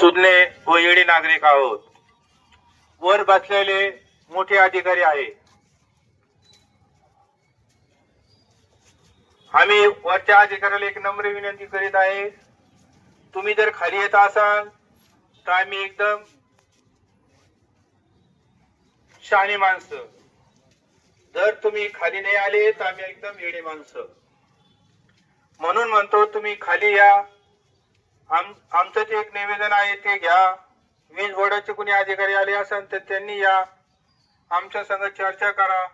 सुज्ञे व येडे नागरिक आहोत. वर बसलेले मोठे अधिकारी आहे. आम्ही वरच्या अधिकाऱ्याला एक नम्र विनंती करीत आहे. तुम्ही जर खाली येत असाल तर आम्ही एकदम शहाणी माणसं. जर तुम्ही खाली नाही आले तर आम्ही एकदम येडी माणसं. म्हणून म्हणतो तुम्ही खाली या. आम आमचं जे एक निवेदन आहे ते घ्या. वीज बोर्डाचे कुणी अधिकारी आले असेल तर त्यांनी या. आमच्या संग चर्चा करा.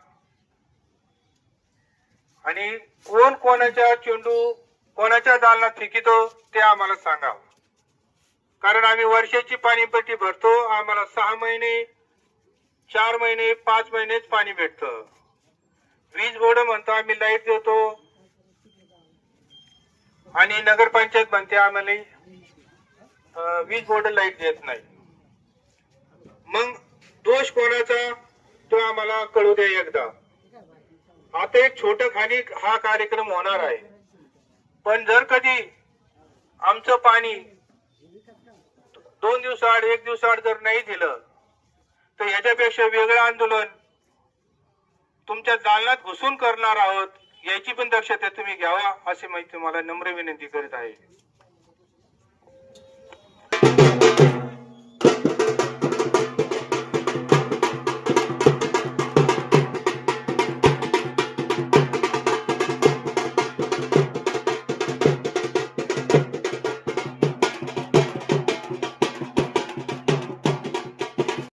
आणि कोण कोणाच्या चेंडू कोणाच्या दालनात फिकितो ते आम्हाला सांगा. कारण आम्ही वर्षाची पाणीपट्टी भरतो आम्हाला सहा महिने चार महिने पाच महिनेच पाणी भेटतं. वीज बोर्ड म्हणतो आम्ही लाइट देतो आणि नगरपंचायत म्हणते आम्हाला वीज बोर्ड लाइट देत नाही. मग दोष कोणाचा? तो आम्हाला कळू द्या एकदा. आता एक छोट खाली हा कार्यक्रम होणार आहे. पण जर कधी आमचं पाणी दोन दिवसाआड एक दिवसाआड जर नाही दिलं तर याच्यापेक्षा वेगळं आंदोलन तुमच्या दालनात घुसून करणार आहोत. याची पण दक्षता तुम्ही घ्यावा अशी माहिती तुम्हाला नम्र विनंती करीत आहे.